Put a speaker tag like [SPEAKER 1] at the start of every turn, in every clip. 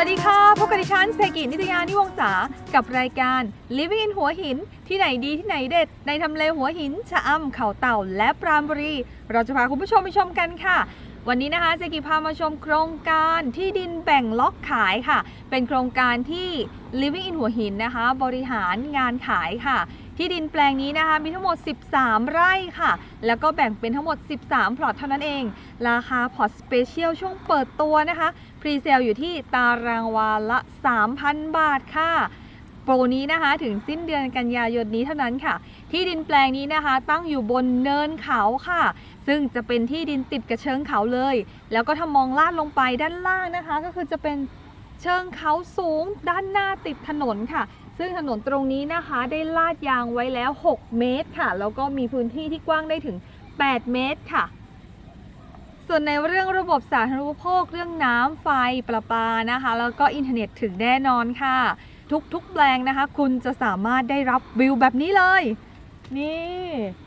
[SPEAKER 1] วัสดีค่ะ พบกับดิฉันเซกินิตยานิวงศากับรายการ Living in หัวหิน ที่ไหนดีที่ไหนเด็ด ในทำเลหัวหิน ชะอำเขาเต่าและปราณบุรี เราจะพาคุณผู้ชมไปชมกันค่ะ วันนี้นะคะเซกิพามาชมโครงการที่ดินแบ่งล็อกขายค่ะ เป็นโครงการที่ Living in หัวหินนะคะ บริหารงานขายค่ะ ที่ดินแปลงนี้นะคะมีทั้งหมด 13 ไร่ค่ะ แล้วก็แบ่งเป็นทั้งหมด 13 พลอตเท่านั้นเอง ราคาพอร์ตสเปเชียลช่วงเปิดตัวนะคะ พรีเซลอยู่ที่ตารางวาละ 3,000 บาทค่ะโปรนี้นะคะถึงสิ้นเดือนกันยายนนี้เท่านั้นค่ะ ที่ดินแปลงนี้นะคะ ตั้งอยู่บนเนินเขาค่ะ ซึ่งจะเป็นที่ดินติดกับเชิงเขาเลย แล้วก็ถ้ามองลาดลงไปด้านล่างนะคะ ก็คือจะเป็นเชิงเขาสูงด้านหน้าติดถนนค่ะ ซึ่งถนนตรงนี้นะคะได้ลาดยางไว้แล้ว 6 เมตรค่ะ แล้วก็มีพื้นที่ที่กว้างได้ถึง 8 เมตรค่ะ ส่วนในเรื่องระบบสาธารณูปโภค เรื่องน้ำไฟประปานะคะ แล้วก็อินเทอร์เน็ตถึงแน่นอนค่ะ ทุกๆแปลงนะคะ คุณจะสามารถได้รับวิวแบบนี้เลย นี่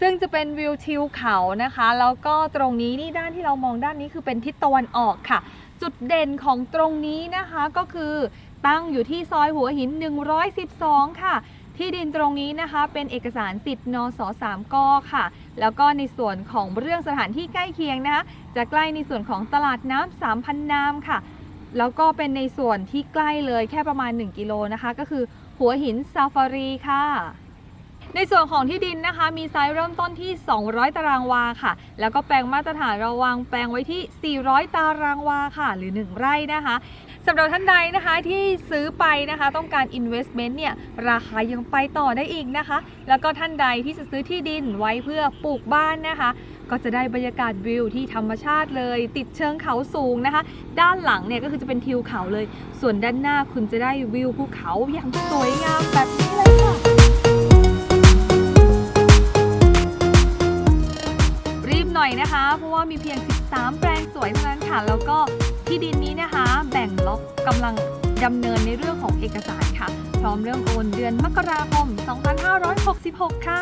[SPEAKER 1] ซึ่งจะเป็นวิวทิวเขานะคะ แล้วก็ตรงนี้นี่ด้านที่เรามองด้านนี้คือเป็นทิศตะวันออกค่ะ จุดเด่นของตรงนี้นะคะก็คือตั้งอยู่ที่ซอยหัวหิน 112 ค่ะ ที่ดินตรงนี้นะคะเป็นเอกสารสิทธิ์นส3กค่ะ แล้วก็ในส่วนของเรื่องสถานที่ใกล้เคียงนะคะ จะใกล้ในส่วนของตลาดน้ำ3,000น้ำค่ะ แล้วก็เป็นในส่วนที่ใกล้เลยแค่ประมาณ 1 กิโลนะคะ ก็คือหัวหินซาฟารีค่ะ ในส่วนของที่ดินนะคะ มีไซส์เริ่มต้นที่ 200 ตารางวาค่ะ แล้วก็แปลงมาตรฐานเราวางแปลงไว้ที่ 400 ตารางวาค่ะ หรือ 1 ไร่นะคะสำหรับท่านใดนะคะที่ซื้อไปนะคะ ต้องการ investment เนี่ยราคายังไปต่อได้อีกนะคะ แล้วก็ท่านใดที่จะซื้อที่ดินไว้เพื่อปลูกบ้านนะคะ ก็จะได้บรรยากาศวิวที่ธรรมชาติเลย ติดเชิงเขาสูงนะคะ ด้านหลังเนี่ยก็คือจะเป็นทิวเขาเลย ส่วนด้านหน้าคุณจะได้วิวภูเขาอย่างสวยงามแบบนี้ อยนะคะ เพราะว่ามีเพียง 13 แปลงสวยเท่านั้นค่ะ แล้วก็ที่ดินนี้นะคะ แบ่งล็อกกำลังดำเนินในเรื่องของเอกสารค่ะ พร้อมเรื่องโอนเดือนมกราคม 2566 ค่ะ